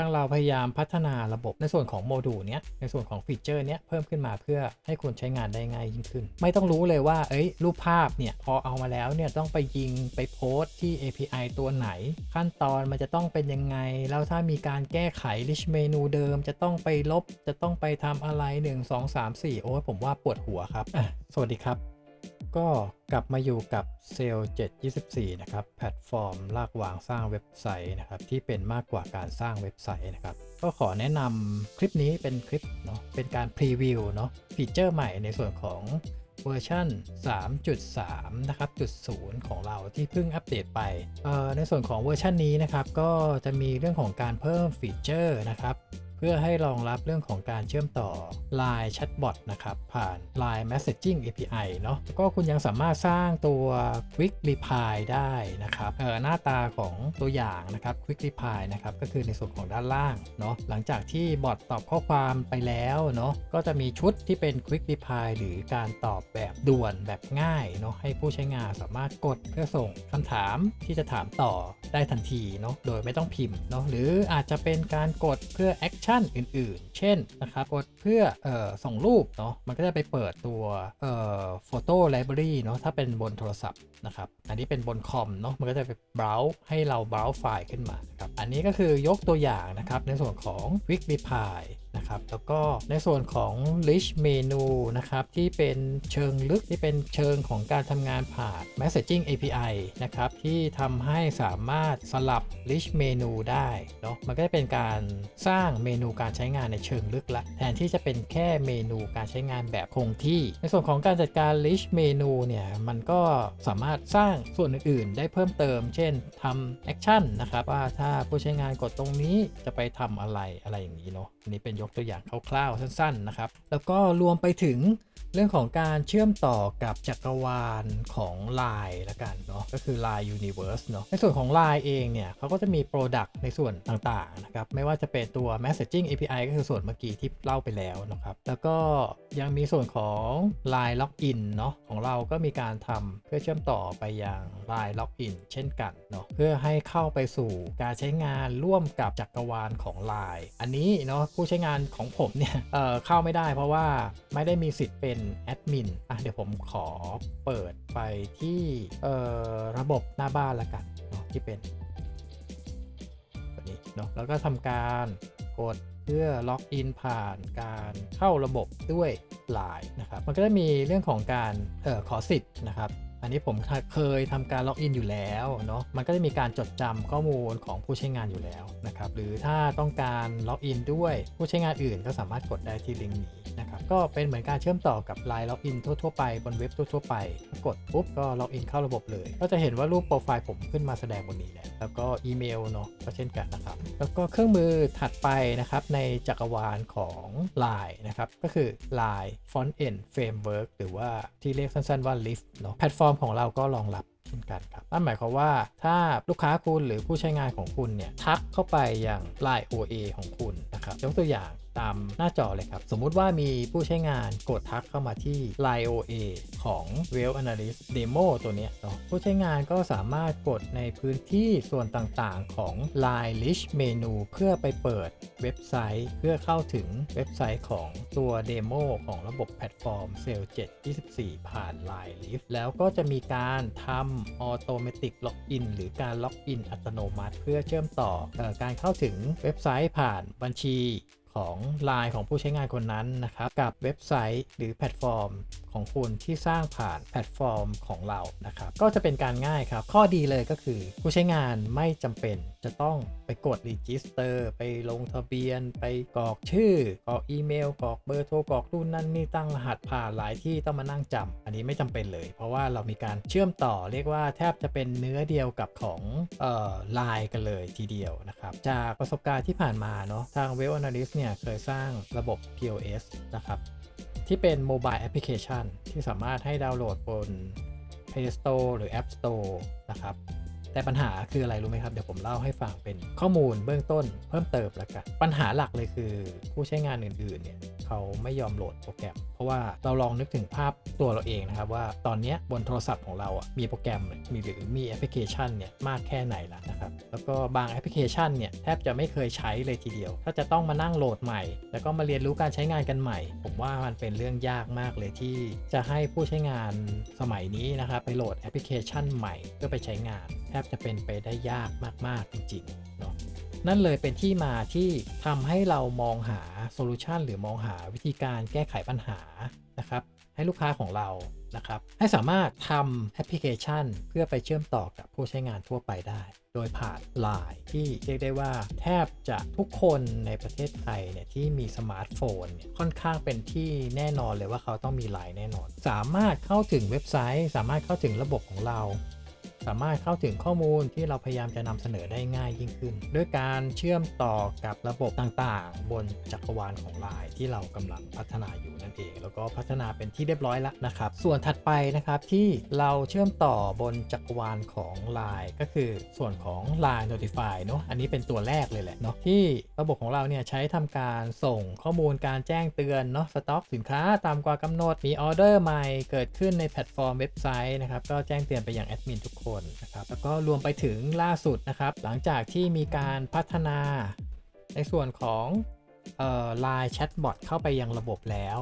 างเราพยายามพัฒนาระบบในส่วนของโมดูลเนี้ยในส่วนของฟีเจอร์เนี้ยเพิ่มขึ้นมาเพื่อให้คุณใช้งานได้ง่ายยิ่งขึ้น ไม่ต้องรู้เลยว่าเอ้ยรูปภาพเนี่ยพอเอามาแล้วเนี่ยต้องไปยิงไปโพสต์ที่ API ตัวไหน ขั้นตอนมันจะต้องเป็นยังไง แล้วถ้ามีการแก้ไข rich menu เดิม จะต้องไปลบจะต้องไปทำอะไร 1 2 3 4 โอ้ยผมว่าปวดหัวครับอะสวัสดีครับ ก็กลับมาอยู่กับเซลล์724 นะครับ แพลตฟอร์มลากวางสร้างเว็บไซต์นะครับ ที่เป็นมากกว่าการสร้างเว็บไซต์นะครับ ก็ขอแนะนำคลิปนี้เป็นคลิปเนาะเป็นการพรีวิวเนาะฟีเจอร์ใหม่ในส่วนของเวอร์ชัน3.3 นะครับจุด0ของเราที่เพิ่งอัปเดตไป ในส่วนของเวอร์ชันนี้นะครับ ก็จะมีเรื่องของการเพิ่มฟีเจอร์นะครับ เพื่อให้รองรับเรื่องของการเชื่อมต่อ Line Chatbot นะครับ ผ่าน Line Messaging API เนาะก็คุณยังสามารถสร้างตัว Quick Reply ได้นะครับเออหน้าตาของตัวอย่างนะครับ Quick Reply นะครับก็คือในส่วนของด้านล่างเนาะหลังจากที่บอทตอบข้อความไปแล้วเนาะก็จะมีชุดที่เป็น Quick Reply หรือการตอบแบบด่วนแบบง่ายเนาะให้ผู้ใช้งานสามารถกดเพื่อส่งคำถามที่จะถามต่อได้ทันทีเนาะโดยไม่ต้องพิมพ์เนาะหรืออาจจะเป็นการกดเพื่อ Action อื่นๆ เช่นนะครับกดเพื่อออส่งรูปเนาะมันก็จะไปเปิดตัวเอ่อ Photo Library เนาะถ้าเป็นบนโทรศัพท์นะครับอันนี้เป็นบนคอมเนาะมันก็จะไปเบราว์ให้เราเบราว์ไฟล์ขึ้นมานครับอันนี้ก็คือยกตัวอย่างนะครับในส่วนของ Quick Reply นะครับแล้วก็ในส่วนของ Rich Menu นะครับที่เป็นเชิงลึกที่เป็นเชิงของการทำงานผ่าน Messaging API นะครับที่ทำให้สามารถสลับ Rich Menu ได้เนาะมันก็จะเป็นการสร้างเมนูการใช้งานในเชิงลึกละแทนที่จะเป็นแค่เมนูการใช้งานแบบคงที่ ในส่วนของการจัดการ Rich Menu เนี่ยมันก็สามารถสร้างส่วนอื่นๆ ได้เพิ่มเติม เช่นทำ Action นะครับว่าถ้าผู้ใช้งานกดตรงนี้จะไปทำอะไรอะไรอย่างนี้เนาะอันนี้เป็นยกตัวอย่างคร่าวๆสั้นๆนะครับ แล้วก็รวมไปถึงเรื่องของการเชื่อมต่อกับจักรวาลของ Line ละกันเนาะก็คือ Line Universe เนาะในส่วนของ Line เองเนี่ยเขาก็จะมี Product ในส่วนต่างๆนะครับไม่ว่าจะเป็นตัว Messaging API ก็คือส่วนเมื่อกี้ที่เล่าไปแล้วนะครับ แล้วก็ยังมีส่วนของ Line Login เนาะของเราก็มีการทำเพื่อเชื่อมต่อไปยัง Line Login เช่นกันเนาะเพื่อให้เข้าไปสู่การใช้งานร่วมกับจักรวาลของ Line อันนี้เนาะผู้ใช้งานของผมเนี่ยเเข้าไม่ได้เพราะว่าไม่ได้มีสิทธิ์เป็นแอดมินอะเดี๋ยวผมขอเปิดไปที่ระบบหน้าบ้านละกันเนาะที่เป็นแบบนี้เนาะแล้วก็ทำการกดเพื่อล็อกอินผ่านการเข้าระบบด้วย Line นะครับ มันก็จะมีเรื่องของการออขอสิทธิ์นะครับ อันนี้ผมเคยทำการล็อกอินอยู่แล้วเนาะ มันก็จะมีการจดจำข้อมูลของผู้ใช้งานอยู่แล้วนะครับ หรือถ้าต้องการล็อกอินด้วยผู้ใช้งานอื่นก็สามารถกดได้ที่ลิงก์นี้ นะครับก็เป็นเหมือนการเชื่อมต่อกับ Line ล็อกอินทั่วๆไปบนเว็บทั่วๆไป กดปุ๊บก็ล็อกอินเข้าระบบเลย ก็จะเห็นว่ารูปโปรไฟล์ผมขึ้นมาแสดงบนนี้แหละแล้วก็อีเมลเนาะก็เช่นกันนะครับ แล้วก็เครื่องมือถัดไปนะครับในจักรวาลของ Line นะครับก็คือ Line Front End Framework หรือว่าที่เรียกสั้นๆว่า Lift เนาะแพลตฟอร์มของเราก็รองรับเช่นกันครับนั่นหมายความว่าถ้าลูกค้าคุณหรือผู้ใช้งานของคุณเนี่ยทักเข้าไปอยัง Line OA ของคุณนะครับยกตัวอย่างตามหน้าจอเลยครับ สมมุติว่ามีผู้ใช้งานกดทักเข้ามาที่ Line OA ของ Well Analyst Demo ตัวนี้เนาะผู้ใช้งานก็สามารถกดในพื้นที่ส่วนต่างๆของ Line Rich Menu เพื่อไปเปิดเว็บไซต์ เพื่อเข้าถึงเว็บไซต์ของตัวเดโมของระบบแพลตฟอร์ม s a l 724 ผ่าน Line Lift แล้วก็จะมีการทำ Automatic Login หรือการล็อกอินอัตโนมัติ เพื่อเชื่อมต่ออการเข้าถึงเว็บไซต์ผ่านบัญชี ของ Line ของผู้ใช้งานคนนั้นนะครับ กับเว็บไซต์หรือแพลตฟอร์มของคุณที่สร้างผ่านแพลตฟอร์มของเรานะครับ ก็จะเป็นการง่ายครับ ข้อดีเลยก็คือ ผู้ใช้งานไม่จำเป็นจะต้องไปกด Register ไปลงทะเบียน ไปกรอกชื่อกรอกอีเมลกรอกเบอร์โทรกรอกรุ่นนั่นนี่ตั้งรหัสผ่านหลายที่ต้องมานั่งจำอันนี้ไม่จำเป็นเลย เพราะว่าเรามีการเชื่อมต่อเรียกว่าแทบจะเป็นเนื้อเดียวกับของเอ่อ Line กันเลยทีเดียวนะครับจากประสบการณ์ที่ผ่านมาเนาะทาง Web Analyst เนี่ยเคยสร้างระบบ POS นะครับ ที่เป็นโมบายแอปพลิเคชันที่สามารถให้ดาวน์โหลดบน Play Store หรือ App Store นะครับ แต่ปัญหาคืออะไรรู้ไหมครับ เดี๋ยวผมเล่าให้ฟังเป็นข้อมูลเบื้องต้นเพิ่มเติมแล้วกัน ปัญหาหลักเลยคือ ผู้ใช้งานอื่นๆเนี่ยเขาไม่ยอมโหลดโปรแกรม เพราะว่าเราลองนึกถึงภาพตัวเราเองนะครับ ว่าตอนนี้บนโทรศัพท์ของเราอะมีโปรแกรมมีหรือมีแอปพลิเคชันเนี่ยมากแค่ไหนแล้วนะครับแล้วก็บางแอปพลิเคชันเนี่ยแทบจะไม่เคยใช้เลยทีเดียว ถ้าจะต้องมานั่งโหลดใหม่ แล้วก็มาเรียนรู้การใช้งานกันใหม่ ผมว่ามันเป็นเรื่องยากมากเลยที่จะให้ผู้ใช้งานสมัยนี้นะครับไปโหลดแอปพลิเคชันใหม่เพื่อไปใช้งานแทบจะเป็นไปได้ยากมาก ๆ จริงๆเนาะนั่นเลยเป็นที่มาที่ทำให้เรามองหาโซลูชันหรือมองหาวิธีการแก้ไขปัญหานะครับให้ลูกค้าของเรานะครับให้สามารถทำแอปพลิเคชัน เพื่อไปเชื่อมต่อกับผู้ใช้งานทั่วไปได้ โดยผ่าน Line ที่เรียกได้ว่าแทบจะทุกคนในประเทศไทยเนี่ยที่มีสมาร์ทโฟนเนี่ยค่อนข้างเป็นที่แน่นอนเลยว่าเขาต้องมี Line แน่นอน สามารถเข้าถึงเว็บไซต์ สามารถเข้าถึงระบบของเรา สามารถเข้าถึงข้อมูลที่เราพยายามจะนำเสนอได้ง่ายยิ่งขึ้น ด้วยการเชื่อมต่อกับระบบต่างๆ บนจักรวาลของ Line ที่เรากำลังพัฒนาอยู่นั่นเอง แล้วก็พัฒนาเป็นที่เรียบร้อยแล้วนะครับ ส่วนถัดไปนะครับที่เราเชื่อมต่อบนจักรวาลของ Line ก็คือส่วนของ Line Notify เนอะอันนี้เป็นตัวแรกเลยแหละเนาะที่ระบบของเราเนี่ยใช้ทำการส่งข้อมูลการแจ้งเตือนเนาะสต็อกสินค้าตามกว่ากำหนดมีออเดอร์ใหม่เกิดขึ้นในแพลตฟอร์มเว็บไซต์นะครับก็แจ้งเตือนไปยังแอดมินทุกคนนะครับแล้วก็รวมไปถึงล่าสุดนะครับ หลังจากที่มีการพัฒนาในส่วนของไลน์แชทบอทเข้าไปยังระบบแล้ว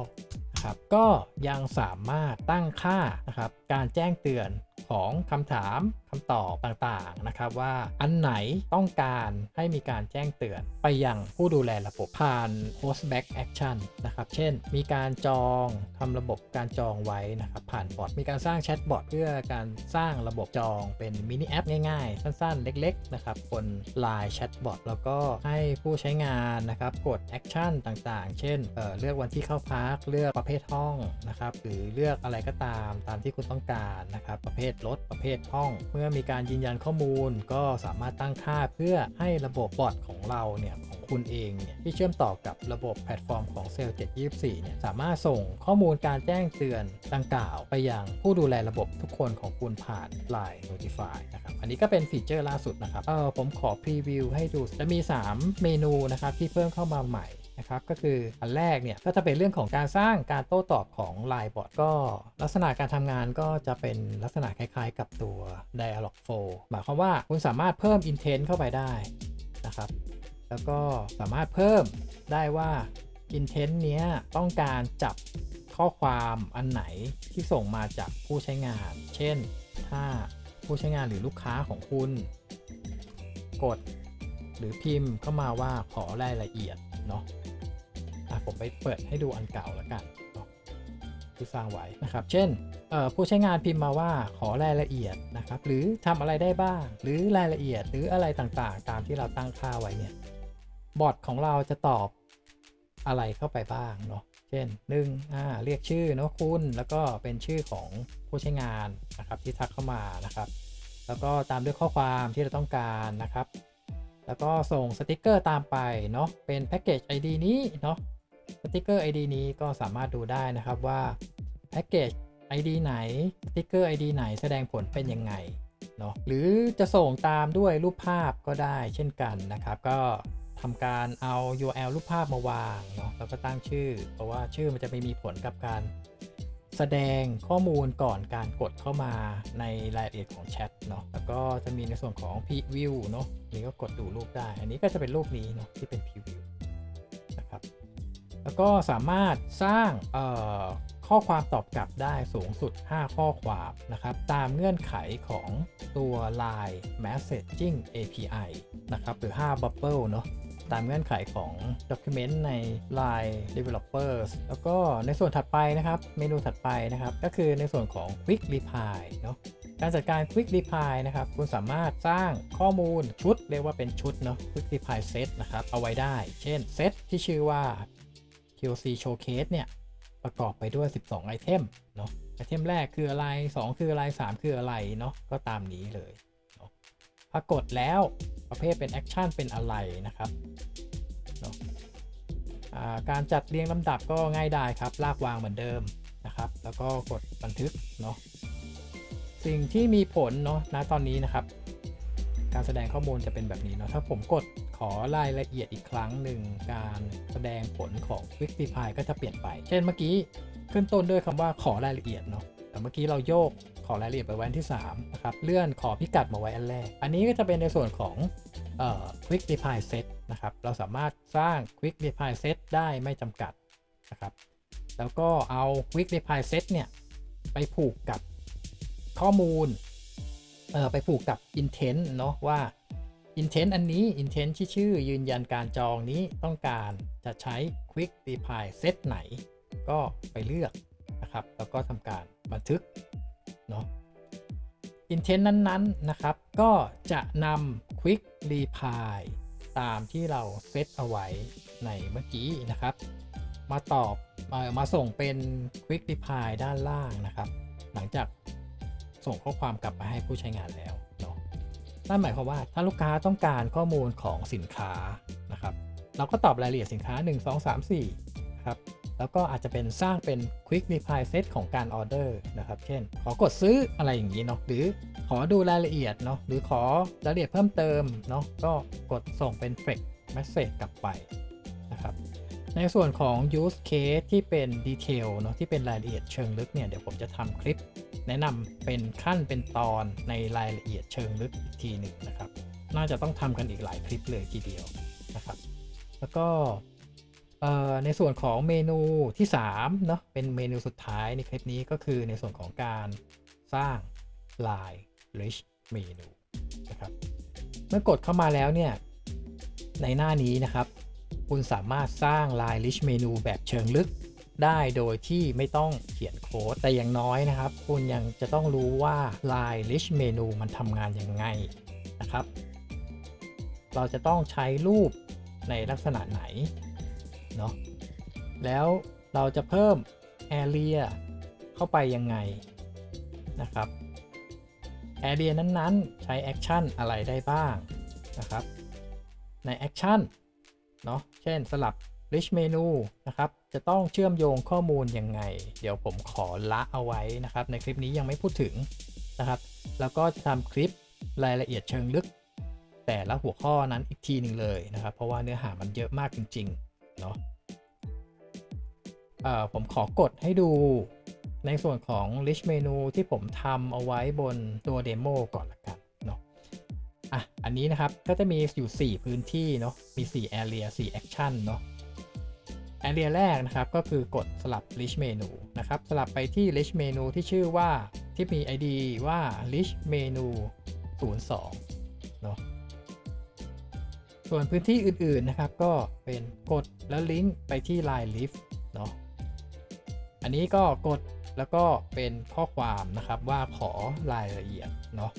นะครับก็ยังสามารถตั้งค่านะครับ การแจ้งเตือนของคำถามคำตอบต่างๆนะครับว่าอันไหนต้องการให้มีการแจ้งเตือนไปยังผู้ดูแลระบบผ่าน Host Back Action นะครับ เช่น มีการจองทำระบบการจองไว้นะครับผ่านบอทมีการสร้างแชทบอทเพื่อการสร้างระบบจองเป็นมินิแอปง่ายๆ สั้นๆ เล็กๆนะครับบน Line Chatbot แล้วก็ให้ผู้ใช้งานนะครับกดแอคชั่นต่างๆ เช่นเเลือกวันที่เข้าพักเลือกประเภทห้องนะครับหรือเลือกอะไรก็ตามตามที่คุณต้องต้องการนะครับ ประเภทรถประเภทห้อง เมื่อมีการยืนยันข้อมูล ก็สามารถตั้งค่าเพื่อให้ระบบบอทของเราเนี่ยของคุณเองเนี่ยที่เชื่อมต่อกับระบบแพลตฟอร์มของเซลล์724เนี่ยสามารถส่งข้อมูลการแจ้งเตือนดังกล่าวไปยังผู้ดูแลระบบทุกคนของคุณผ่าน Line Notify นะครับอันนี้ก็เป็นฟีเจอร์ล่าสุดนะครับเออผมขอพรีวิวให้ดูจะมี 3 เมนูนะครับที่เพิ่มเข้ามาใหม่ นะครับก็คืออันแรกเนี่ยก็จะเป็นเรื่องของการสร้างการโต้ตอบของ Line Bot ก็ลักษณะการทำงานก็จะเป็นลักษณะคล้ายๆ กับตัว Dialog Flow หมายความว่าคุณสามารถเพิ่ม intent เข้าไปได้นะครับแล้วก็สามารถเพิ่มได้ว่า intent เนี้ยต้องการจับข้อความอันไหนที่ส่งมาจากผู้ใช้งาน เช่น ถ้าผู้ใช้งานหรือลูกค้าของคุณ กด หรือพิมพ์เข้ามาว่าขอรายละเอียดเนาะอะผมไปเปิดให้ดูอันเก่าแล้วกันเนาะที่สร้างไว้นะครับ เช่นผู้ใช้งานพิมพ์มาว่าขอรายละเอียดนะครับ หรือทำอะไรได้บ้าง หรือรายละเอียดหรืออะไรต่างๆ ตามที่เราตั้งค่าไว้เนี่ยบอทของเราจะตอบอะไรเข้าไปบ้างเนาะเช่นหนึ่งอ่าเรียกชื่อเนาะคุณ แล้วก็เป็นชื่อของผู้ใช้งานนะครับที่ทักเข้ามานะครับ แล้วก็ตามด้วยข้อความที่เราต้องการนะครับ แล้วก็ส่งสติกเกอร์ตามไปเนาะเป็นแพ็กเกจ ID นี้เนาะสติกเกอร์ ID นี้ก็สามารถดูได้นะครับว่าแพ็กเกจ ID ไหนสติกเกอร์ ID ไหนแสดงผลเป็นยังไงเนาะหรือจะส่งตามด้วยรูปภาพก็ได้เช่นกันนะครับ ก็ทำการเอา URL รูปภาพมาวางเนาะแล้วก็ตั้งชื่อ เพราะว่าชื่อมันจะไม่มีผลกับการ แสดงข้อมูลก่อนการกดเข้ามาในรายละเอียดของแชทเนาะแล้วก็จะมีในส่วนของ Preview เนาะนี่ก็กดดูรูปได้ อันนี้ก็จะเป็นรูปนี้เนาะที่เป็น Preview นะครับแล้วก็สามารถสร้างเอ่อข้อความตอบกลับได้สูงสุด 5 ข้อความนะครับ ตามเงื่อนไขของตัว Line Messaging API นะครับ หรือ 5 Bubble เนาะ ตามเงื่อนไขของ Document ใน Line Developers แล้วก็ในส่วนถัดไปนะครับ เมนูถัดไปนะครับ ก็คือในส่วนของ Quick Reply เนาะการจัดการ Quick Reply นะครับ คุณสามารถสร้างข้อมูลชุด เรียกว่าเป็นชุดเนาะ Quick Reply Set นะครับ เอาไว้ได้ เช่นเซตที่ชื่อว่า QC Showcase เนี่ย ประกอบไปด้วย 12 ไอเทมเนาะ ไอเทมแรกคืออะไร 2 คืออะไร 3 คืออะไรเนาะ ก็ตามนี้เลยเนาะพอกดแล้ว ประเภทเป็นแอคชั่นเป็นอะไรนะครับเนาะการจัดเรียงลำดับก็ง่ายได้ครับ ลากวางเหมือนเดิมนะครับ แล้วก็กดบันทึกเนาะสิ่งที่มีผลเนาะณตอนนี้นะครับ การแสดงข้อมูลจะเป็นแบบนี้เนาะถ้าผมกดขอรายละเอียดอีกครั้งหนึ่งการแสดงผลของ Quick Reply ก็จะเปลี่ยนไป เช่นเมื่อกี้ขึ้นต้นด้วยคำว่าขอรายละเอียดเนาะแต่เมื่อกี้เราโยก ขอรายละเอียดไปไว้อันที่3นะครับเลื่อนขอพิกัดมาไว้อันแรก อันนี้ก็จะเป็นในส่วนของเอ่อ Quick Reply Set นะครับเราสามารถสร้าง Quick Reply Set ได้ไม่จำกัดนะครับแล้วก็เอา Quick Reply Set เนี่ยไปผูกกับข้อมูลเอ่อไปผูกกับ intent เนาะว่า intent อันนี้ intent ที่ชื่อยืนยันการจองนี้ต้องการจะใช้ quick reply set ไหน ก็ไปเลือกนะครับแล้วก็ทำการบันทึก เนาะ intent นั้นๆนะครับ ก็จะนำ quick reply ตามที่เราเซตเอาไว้ในเมื่อกี้นะครับ มาตอบเออมาส่งเป็น quick reply ด้านล่างนะครับ หลังจากส่งข้อความกลับไปให้ผู้ใช้งานแล้วเนาะนั่นหมายความว่าถ้าลูกค้าต้องการข้อมูลของสินค้านะครับ เราก็ตอบรายละเอียดสินค้า 1 2 3 4นะครับ แล้วก็อาจจะเป็นสร้างเป็น quick reply set ของการออเดอร์นะครับ เช่น ขอกดซื้ออะไรอย่างนี้เนาะ หรือขอดูรายละเอียดเนาะ หรือขอรายละเอียดเพิ่มเติมเนาะ ก็กดส่งเป็น flex message กลับไปนะครับ ในส่วนของ use case ที่เป็น detail เนาะ ที่เป็นรายละเอียดเชิงลึกเนี่ย เดี๋ยวผมจะทำคลิป แนะนำเป็นขั้นเป็นตอนในรายละเอียดเชิงลึกอีกทีหนึ่งนะครับ น่าจะต้องทำกันอีกหลายคลิปเลยทีเดียวนะครับ แล้วก็ ในส่วนของเมนูที่3เนาะเป็นเมนูสุดท้ายในคลิปนี้ก็คือในส่วนของการสร้าง Line Rich Menu นะครับเมื่อกดเข้ามาแล้วเนี่ยในหน้านี้นะครับ คุณสามารถสร้าง Line Rich Menu แบบเชิงลึกได้โดยที่ไม่ต้องเขียนโค้ดแต่อย่างน้อยนะครับ คุณยังจะต้องรู้ว่า Line Rich Menu มันทำงานยังไงนะครับ เราจะต้องใช้รูปในลักษณะไหน เนาะแล้วเราจะเพิ่ม Area เข้าไปยังไงนะครับ Area นั้นๆ ใช้แอคชั่นอะไรได้บ้างนะครับ ในแอคชั่นเนาะเช่นสลับ rich menu นะครับ จะต้องเชื่อมโยงข้อมูลยังไง เดี๋ยวผมขอละเอาไว้นะครับ ในคลิปนี้ยังไม่พูดถึงนะครับ แล้วก็จะทำคลิปรายละเอียดเชิงลึก แต่ละหัวข้อนั้นอีกทีหนึ่งเลยนะครับ เพราะว่าเนื้อหามันเยอะมากจริง ๆ เนาะผมขอกดให้ดูในส่วนของ rich menu ที่ผมทำเอาไว้บนตัวเดโมก่อนละกันเนาะอะอันนี้นะครับก็จะมีอยู่ 4 พื้นที่เนาะมี 4 area 4 action เนาะ area แรกนะครับก็คือกดสลับ list menu นะครับสลับไปที่ list menu ที่ชื่อว่าที่มี ID ว่า list menu 02เนาะ ส่วนพื้นที่อื่นๆนะครับ ก็เป็นกดแล้วลิงก์ไปที่ line list เนาะอันนี้ก็กดแล้วก็เป็นข้อความนะครับว่าขอรายละเอียดเนาะ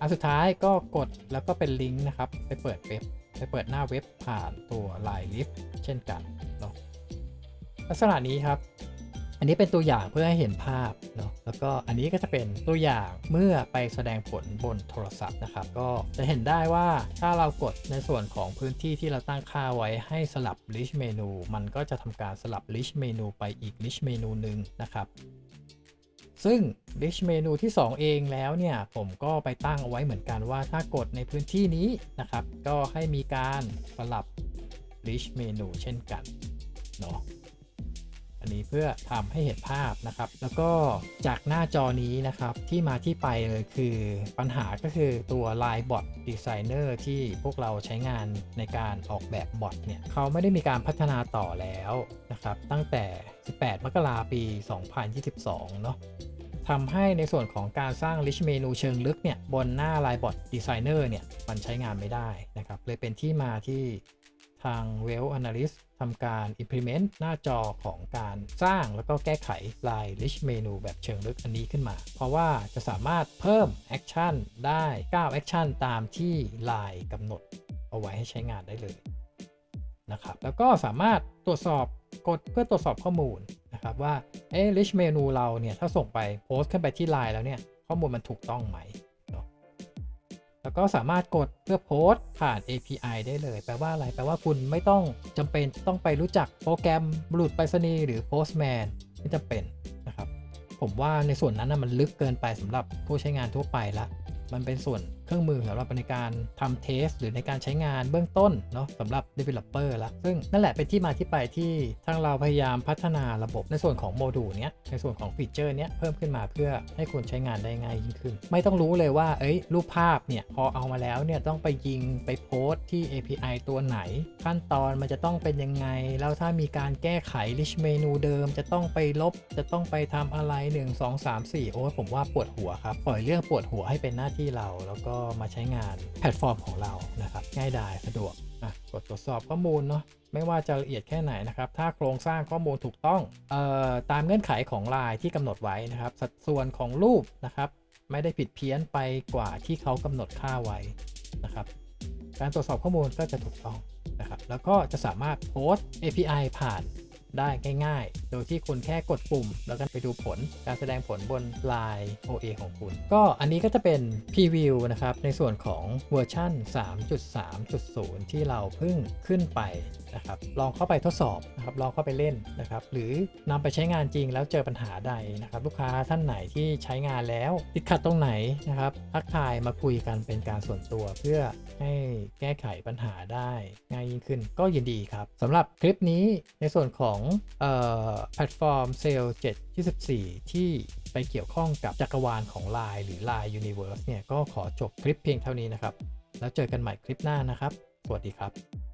อันสุดท้ายก็กดแล้วก็เป็นลิงก์นะครับ ไปเปิดเว็บไปเปิดหน้าเว็บผ่านตัว Line Lift เช่นกันเนาะลักษณะนี้ครับ อันนี้เป็นตัวอย่างเพื่อให้เห็นภาพเนาะแล้วก็อันนี้ก็จะเป็นตัวอย่างเมื่อไปแสดงผลบนโทรศัพท์นะครับ ก็จะเห็นได้ว่าถ้าเรากดในส่วนของพื้นที่ที่เราตั้งค่าไว้ให้สลับ list menu มันก็จะทำการสลับ list menu ไปอีก list menu หนึ่งนะครับซึ่ง Rich Menu ที่ 2 เองแล้วเนี่ย ผมก็ไปตั้งเอาไว้เหมือนกันว่าถ้ากดในพื้นที่นี้นะครับ ก็ให้มีการสลับ Rich Menu เช่นกันเนาะ อันนี้เพื่อทำให้เห็นภาพนะครับ แล้วก็จากหน้าจอนี้นะครับที่มาที่ไปเลยคือปัญหาก็คือตัว Line Bot Designer ที่พวกเราใช้งานในการออกแบบบอทเนี่ยเขาไม่ได้มีการพัฒนาต่อแล้วนะครับ ตั้งแต่ 18 มกราปี 2022 เนาะทำให้ในส่วนของการสร้าง rich menu เชิงลึกเนี่ยบนหน้า Linebot Designer เนี่ยมันใช้งานไม่ได้นะครับเลยเป็นที่มาที่ ทาง Well Analyst ทำการ implement หน้าจอของการสร้างแล้วก็แก้ไข Line rich menu แบบเชิงลึกอันนี้ขึ้นมา เพราะว่าจะสามารถเพิ่ม action ได้ 9 action ตามที่ Line กำหนดเอาไว้ให้ใช้งานได้เลยนะครับ แล้วก็สามารถตรวจสอบกดเพื่อตรวจสอบข้อมูลนะครับว่าเอ๊ะ rich menu เราเนี่ย ถ้าส่งไปโพสต์ขึ้นไปที่ Line แล้วเนี่ย ข้อมูลมันถูกต้องไหม แล้วก็สามารถกดเพื่อโพสต์ผ่าน API ได้เลย แปลว่าอะไร แปลว่าคุณไม่ต้องจำเป็นต้องไปรู้จักโปรแกรมบลูดไปรษณีย์หรือ Postman ไม่จำเป็นนะครับ ผมว่าในส่วนนั้นนะมันลึกเกินไปสำหรับผู้ใช้งานทั่วไปละ มันเป็นส่วน เครื่องมือสำหรับในการทำเทส หรือในการใช้งานเบื้องต้นเนาะสำหรับ developer ละซึ่งนั่นแหละเป็นที่มาที่ไปที่ทางเราพยายามพัฒนาระบบในส่วนของโมดูลเนี้ยในส่วนของฟีเจอร์เนี้ยเพิ่มขึ้นมาเพื่อให้คุณใช้งานได้ง่ายยิ่งขึ้น ไม่ต้องรู้เลยว่าเอ้ยรูปภาพเนี่ยพอเอามาแล้วเนี่ยต้องไปยิงไปโพสต์ที่ API ตัวไหน ขั้นตอนมันจะต้องเป็นยังไง แล้วถ้ามีการแก้ไข rich เมนูเดิม จะต้องไปลบ จะต้องไปทำอะไร 1 2 3 4 โอ้ผมว่าปวดหัวครับ ปล่อยเรื่องปวดหัวให้เป็นหน้าที่เราแล้วก็มาใช้งานแพลตฟอร์มของเรานะครับ ง่ายดายสะดวกอะกดตรวจสอบข้อมูลเนาะไม่ว่าจะละเอียดแค่ไหนนะครับ ถ้าโครงสร้างข้อมูลถูกต้องออตามเงื่อนไขของลายที่กำหนดไว้นะครับ สัดส่วนของรูปนะครับ ไม่ได้ผิดเพี้ยนไปกว่าที่เขากำหนดค่าไว้นะครับ การตรวจสอบข้อมูลก็จะถูกต้องนะครับ แล้วก็จะสามารถโพสต์ API ผ่านได้ง่ายโดยที่คุณแค่กดปุ่ม แล้วก็ไปดูผลการแสดงผลบน Line OA ของคุณ ก็อันนี้ก็จะเป็น Preview นะครับ ในส่วนของเวอร์ชัน3.3.0 ที่เราเพิ่งขึ้นไปนะครับ ลองเข้าไปทดสอบนะครับ ลองเข้าไปเล่นนะครับ หรือนำไปใช้งานจริงแล้วเจอปัญหาใดนะครับ ลูกค้าท่านไหนที่ใช้งานแล้วติดขัดตรงไหนนะครับทักทายมาคุยกันเป็นการส่วนตัวเพื่อให้แก้ไขปัญหาได้ง่ายยิ่งขึ้นก็ยินดีครับสำหรับคลิปนี้ในส่วนของเอ่อแพลตฟอร์มเซลล์7 24ที่ไปเกี่ยวข้องกับจักรวาลของ Line หรือ Line Universe เนี่ยก็ขอจบคลิปเพียงเท่านี้นะครับ แล้วเจอกันใหม่คลิปหน้านะครับ สวัสดีครับ